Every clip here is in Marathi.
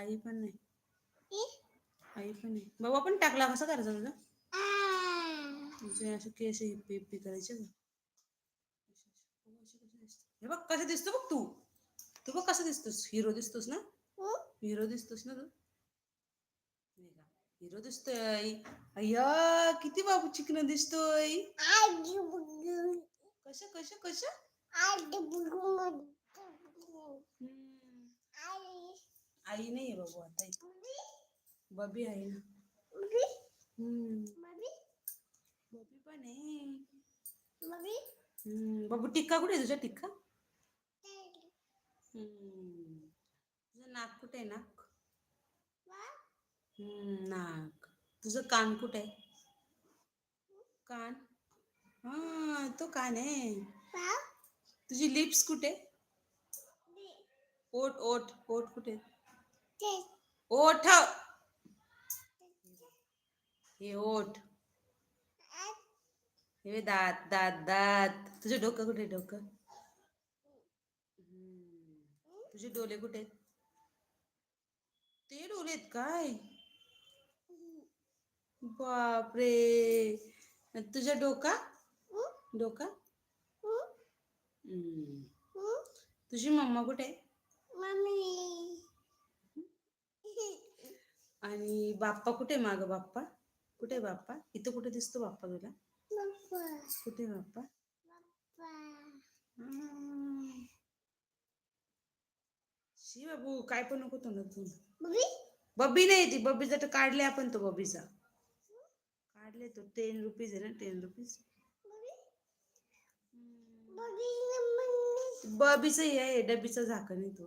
आई पण नाही. आई पण नाही. बाबा पण टाकला कसा करायचा तुझा? असे केस हिप्पी हिप्पी करायचे हे बघ कसं दिसतो बघ तू. तू बघ कसं दिसतोस. हिरो दिसतोस ना? हिरो दिसतोस ना तू? हिरो दिसतोय अय्या किती बाबू चिकन दिसतोय. कशा कशा कशा हम्म. आई नाहीये बाबू आता बबी आहे ना. बबी? पण आहे. बाबू? टिक्का कुठे आहे तुझा टिक्का. तुझं नाक कुठे आहे नाक? नाक? तुझं कान कुठे आहे? कान? हा तो कान आहे. तुझी लिप्स कुठे? ओठ ओठ ओठ कुठे? ओठ. हे ओठ. हे दात दात दात. तुझं डोकं कुठे डोकं. तुझे डोले कुठे? ते डोले आहेत काय? बापरे. तुझा डोका? डोका. तुझी मम्मा कुठे? आहे आणि बाप्पा कुठे माग बाप्पा? कुठे बाप्पा? इथं कुठे दिसतो बाप्पा तुला? कुठे बाप्पा. शी बाबू काय पण नको तोंडात तू बब्बी नाही ती बब्बीचा तर काढले आपण तो बब्बीचा काढले तो टेन रुपीज आहे ना टेन रुपीज बबीचं हे आहे डबीचं झाकण आहे तो.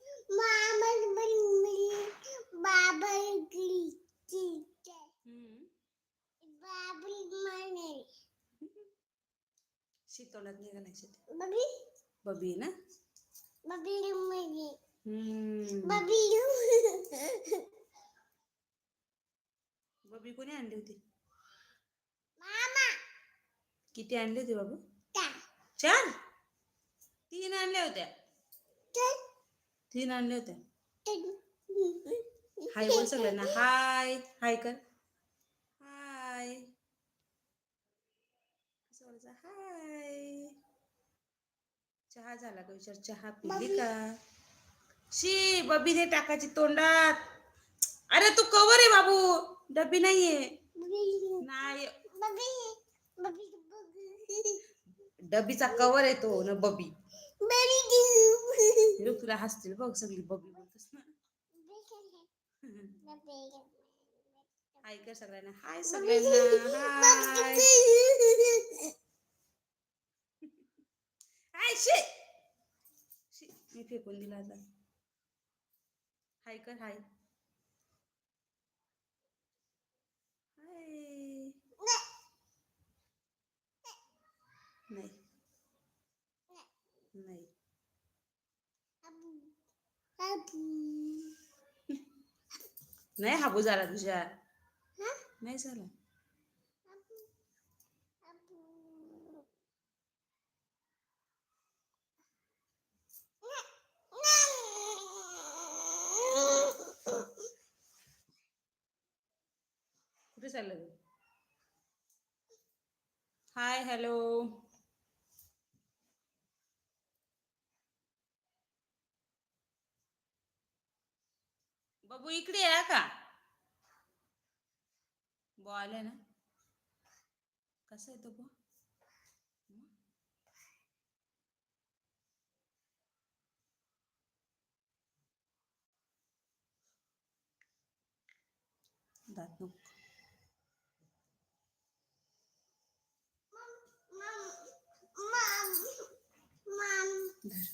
हम्म. हम्म. हम्म. शी तोंडात निघालाय शी ते. बबी ना हम्म. बबी कोणी आणली होती किती आणली होती बाबू चार तीन आणल्या होत्या तीन आणल्या होत्या हाय बोल सगळ्यांना. हाय. हाय कर. हाय. हाय. चहा झाला का विचार? चहा पिली का? शी बबी दे टाकायची तोंडात. अरे तू कवर आहे बाबू. डबी नाहीये. नाही. डबीचा कवर आहे तो ना बबी. लोक तुला हसतील बघ सगळी बबी बोलतस ना. हाय कर सगळ्यांना. हाय सगळ्यांना. हाय. हाय शी, मी फेकून दिला आता. हाय कर हाय. हाय. नाही. नाही. नाही हाबू झाला तुझ्या. नाही झाला. कुठे चाललं हाय हॅलो बाबू इकडे या का? बो आले ना. कसा आहे बो? दात नको धर.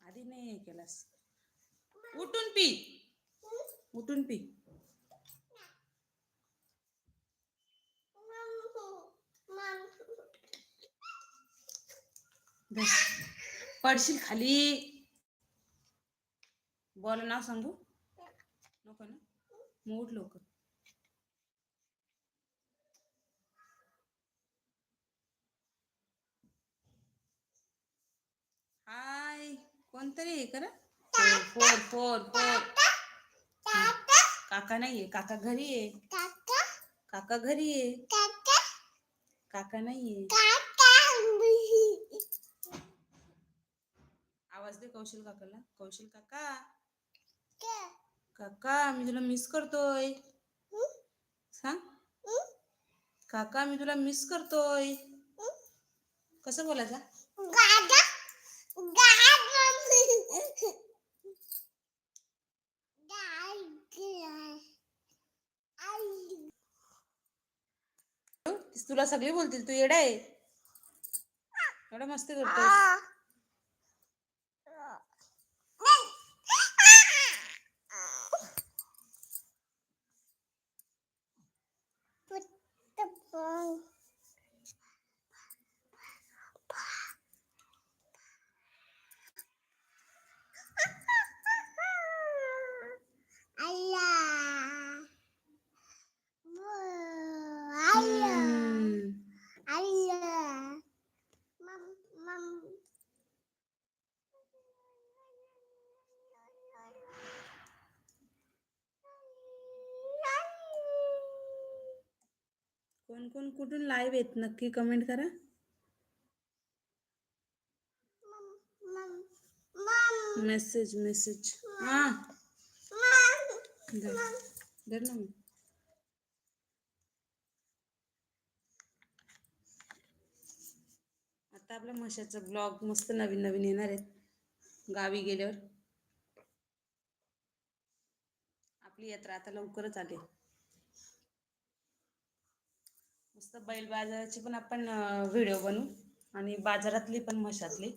आधी नाही केलास. उठून पी. उठून पी. पडशील खाली. बॉल नाव सांगू. नको ना. मग उठ लवकर. हाय. कोणतरी आहे करा. फोर फोर फोर काका नाहीये. काका घरी आहे. काका? घरी आहे. काका? नाहीये. आवाज दे कौशल काकाला. कौशल काका? काका मी तुला मिस करतोय. सांग. काका मी तुला मिस करतोय. कसं बोलायचा? तुला सगळी बोलतील तू येडा आहे. एवढं मस्ती करतोय कोण कोण कुठून लाईव्ह येत? नक्की कमेंट करा. मेसेज मेसेज हा. धर. ना आता आपल्या मशाचा ब्लॉग मस्त नवीन नवीन येणार आहेत. गावी गेल्यावर. आपली यात्रा आता लवकरच आली. मस्त बैल बाजाराची पण आपण व्हिडिओ बनवू. आणि बाजारातली पण म्हशातली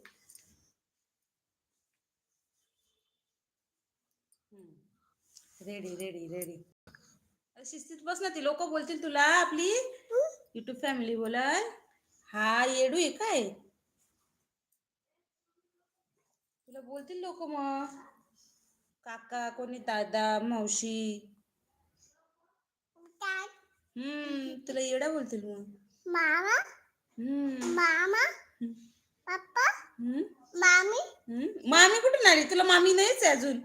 रेडी रेडी रेडी शिस्तीत बस ना ती. लोक बोलतील तुला आपली. युट्यूब फॅमिली बोलाय हा येडू आहे काय? तुला बोलतील लोक मग. काका कोणी दादा मावशी. हम्म. तुला येडा बोलतील मग. मामा? हम्म. मामा? हम्म. पप्पा? हम्म. मामी? हम्म. मामी कुठून आली? तुला मामी नाहीच आहे अजून.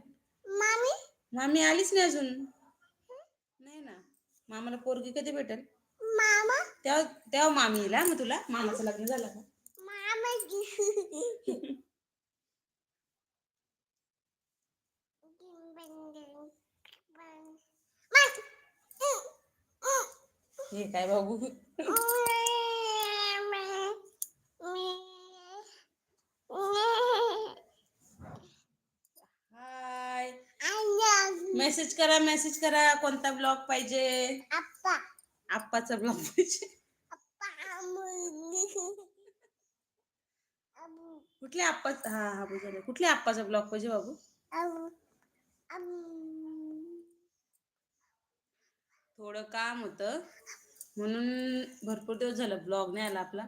मामी? मामी आलीच नाही अजून. नाही ना. मामाला पोरगी कधी भेटेल? मामा? तेव्हा तेव्हा मामी येईल हा मग तुला. मामाचं लग्न झालं का? मामा? हे काय बाबू हाय मेसेज करा मेसेज करा. कोणता ब्लॉग पाहिजे? आप्पाचा ब्लॉग पाहिजे. कुठल्या आप्पा? हा हा बरोबर कुठल्या आप्पाचा ब्लॉग पाहिजे बाबू? थोडं काम होतं. म्हणून भरपूर दिवस झालं ब्लॉग नाही आला आपला.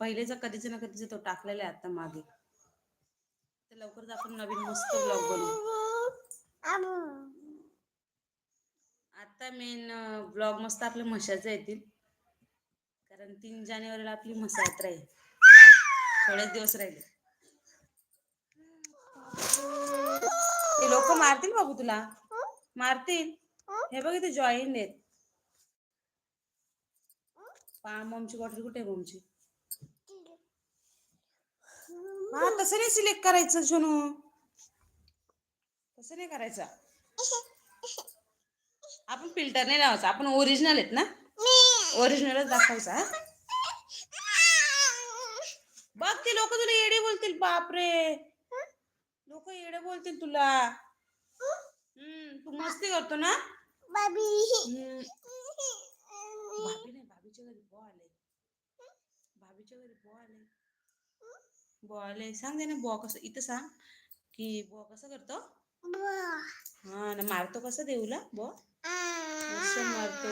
पहिलेचा कधीच ना कधीच तो टाकलेला आहे आता मागे. तर लवकरच आपण नवीन मस्त ब्लॉग बनवू. आता मेन ब्लॉग मस्त आपल्या म्हशाचे येतील. कारण तीन जानेवारीला आपली म्हसा यात्रा आहे. थोडेच दिवस राहिले. ते लोक मारतील बाबू तुला? मारतील. हे बघ इथे जॉईन आहेत. पा ममची बॉटल कुठे आहे ममची हा तसं नाही सिलेक्ट करायचं सोनू तसं नाही करायचं. आपण फिल्टर नाही लावायचं आपण ओरिजिनल आहेत ना? ओरिजिनलच दाखवायचा? बघ ते लोक तुला येडे बोलतील बापरे. लोक येडे बोलतील तुला. हम्म तू मस्ती करतो ना? हम्म. भाभी नाही भाभीच्या घरी बो आले. भाभीच्या घरी बो आले. सांग ना बो कसं इथं सांग की बो कसं करतो? हा ना मारतो कसं देऊला बो असं मारतो.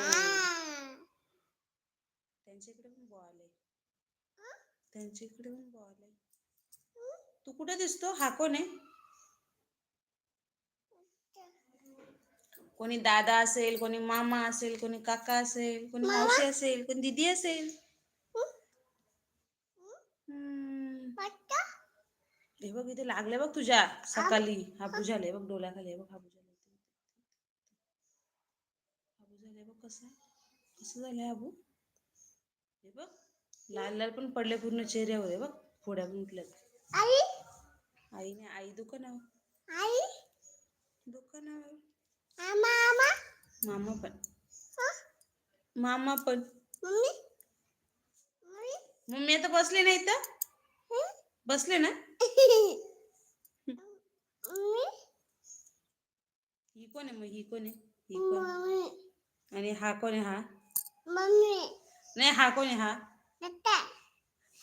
त्यांच्या इकडे पण बो आले. त्यांच्या इकडे पण बो आले. तू कुठे दिसतो? हा कोण आहे? कोणी दादा असेल कोणी मामा असेल कोणी काका असेल कोणी मावशी असेल कोणी दीदी असेल. हम्म. हे बघ इथे लागले बघ तुझ्या सकाळी. हा. बुझाले बघ डोल्याखाली हे बघ हा बुझाले हा बुझाले बघ कसं? कसं झालंय आबू हे बघ लाल लाल पण पडले पूर्ण चेहऱ्यावर हे बघ फोड्या उठल्यात. आई? आईने आई दुकानावर. आई? दुकानावर. मम्मी मम्मी मम्मी आता बसले नाही तर बसले ना मम्मी ही कोण आहे मग ही कोण आहे ही कोण मम्मी आणि हा कोण आहे हा मम्मी नाही हा कोण आहे हा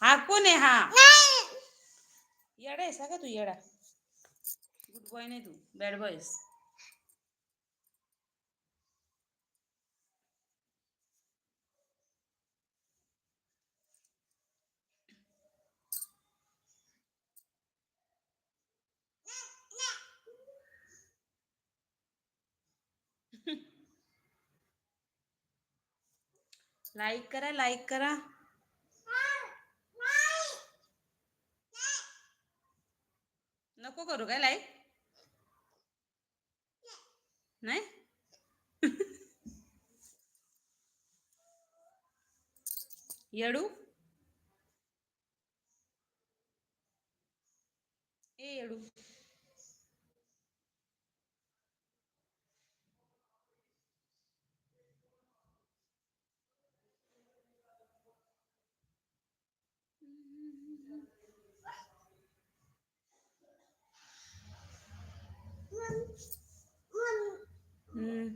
हा कोण आहे हा नाही येडा आहेस का तू येडा गुड बॉय नाही तू बॅड बॉयस लाईक करा लाईक करा. नको करू काय लाईक? नाही? येडू? ए येडू हम्म.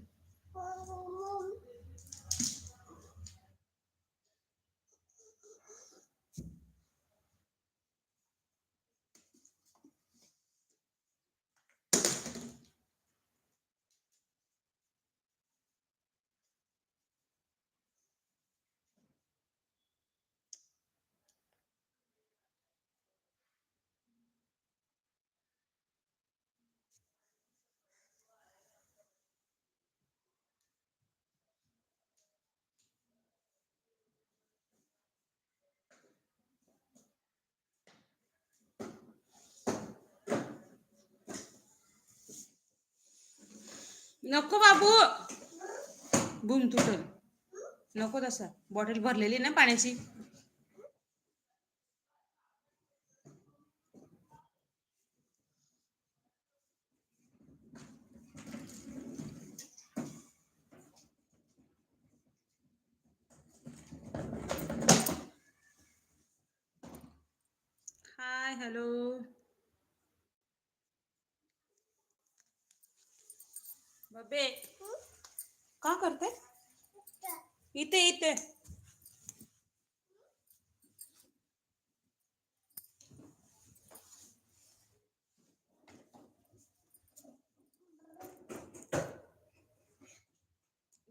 नको बाबू. बूम तुटल नको तसा. बॉटल भरलेली ना पाण्याची. हाय हॅलो बबे. का करते? इथे इथे.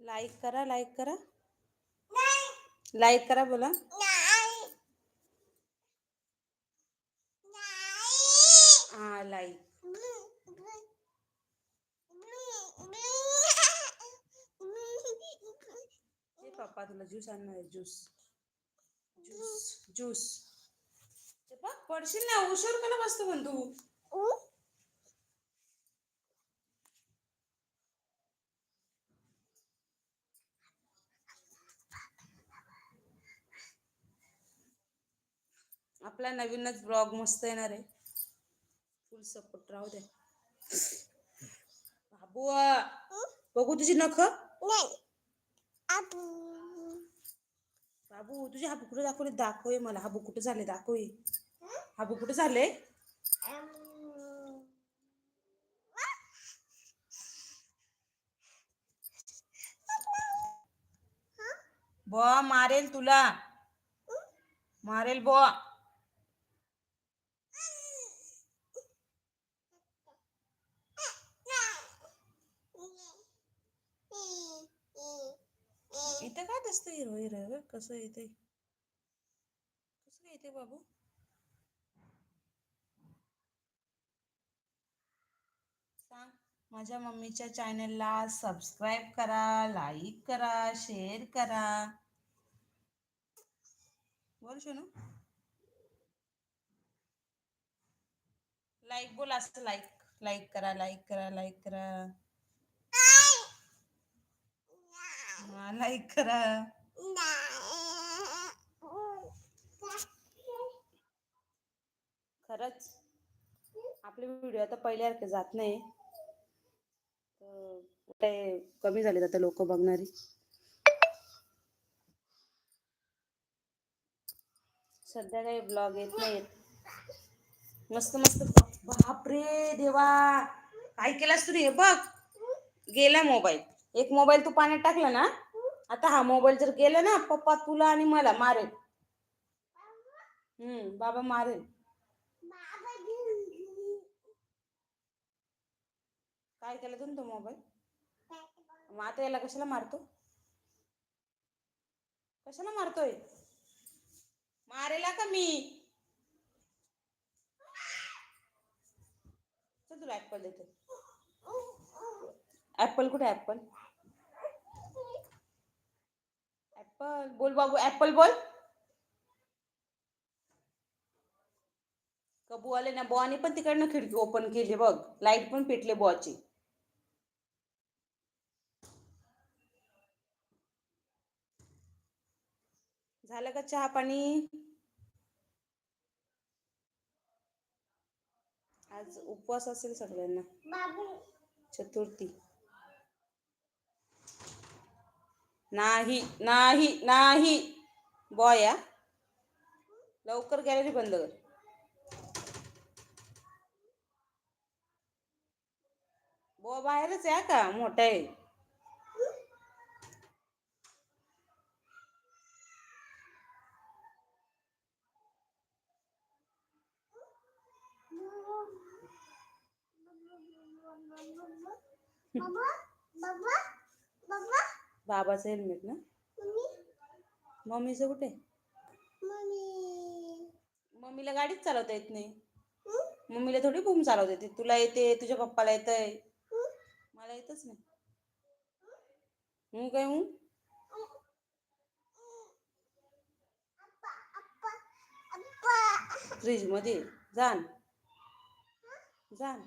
लाईक करा लाईक करा. लाईक करा बोला. हा लाईक हे पप्पा तुला ज्यूस आणणार आहे ज्यूस ज्यूस ज्यूस बघ पडशील ना उशीर कला बसतो पण तू. आपला नवीनच ब्लॉग मस्त येणार आहे. फुल सपोर्ट राहू दे. बाबू बघू तुझी नख. बाबू तुझे हाबू कुठे दाखवले? दाखव मला. हाबू कुठे झाले? दाखव हाबू कुठे झाले? बॉ मारेल तुला. मारेल बॉ. मस्त हिरो हिरो आहे कसं येते कसं येते बाबू? सांग. माझ्या मम्मीच्या चॅनलला सबस्क्राईब करा लाईक करा शेअर करा. बोल शोनू. लाईक बोल असं लाईक लाईक करा लाईक करा लाईक करा हा लाईक करा. खरंच. आपले व्हिडिओ आता पहिल्यासारखे जात नाही. ते कमी झालेत आता लोक बघणारी. सध्या काही ब्लॉग येत नाहीत. मस्त मस्त. बापरे देवा. काय केलास तू हे बघ. गेला मोबाईल एक मोबाईल तू पाण्यात टाकला ना आता हा मोबाईल जर गेला ना पप्पा तुला आणि मला मारेल. हम्म बाबा मारेल. काय केलं तुम्ही तो मोबाईल? मग आता याला कशाला मारतो? कशाला मारतोय? मारेला का मी? चल तुला ऍपल देते. ऍपल कुठे ऍपल ऍपल बोल बाबू ऍपल बोल. का बुवाले ना बुवाने पण तिकडनं खिडकी ओपन केली बघ. लाइट पण पेटले बुवाची. झालं का चहा पाणी? आज उपवास असेल सगळ्यांना. चतुर्थी. नाही नाही नाही. बॉय. या लवकर गॅलरी बंद कर. बुवा बाहेरच या का? मोठा आहे. बाबाचं हेल्मेट ना? मम्मीचं कुठे? मम्मीला गाडीच चालवता येत नाही. मम्मीला थोडी बूम चालवता येते. तुला येते तुझ्या पप्पाला येतंय. मला येतच नाही. हूं काय हूं? फ्रीजमध्ये. जाण जाण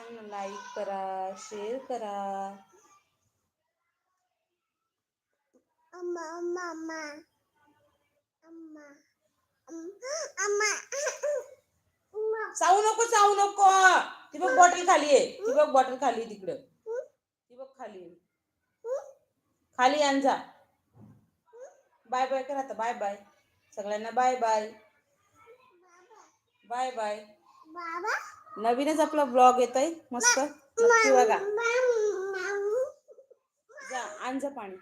सांग ना लाईक करा. शेअर करा चावू नको चावू नको. ती बघ बॉटल खाली आहे. ती बघ बॉटल खाली आहे तिकडं. ती बघ खाली. खाली आण जा. बाय बाय कर आता. बाय बाय सगळ्यांना बाय बाय बाय बाय नवीनच आपला ब्लॉग येत आहे मस्त नक्की बघा. जा आण जा पाणी.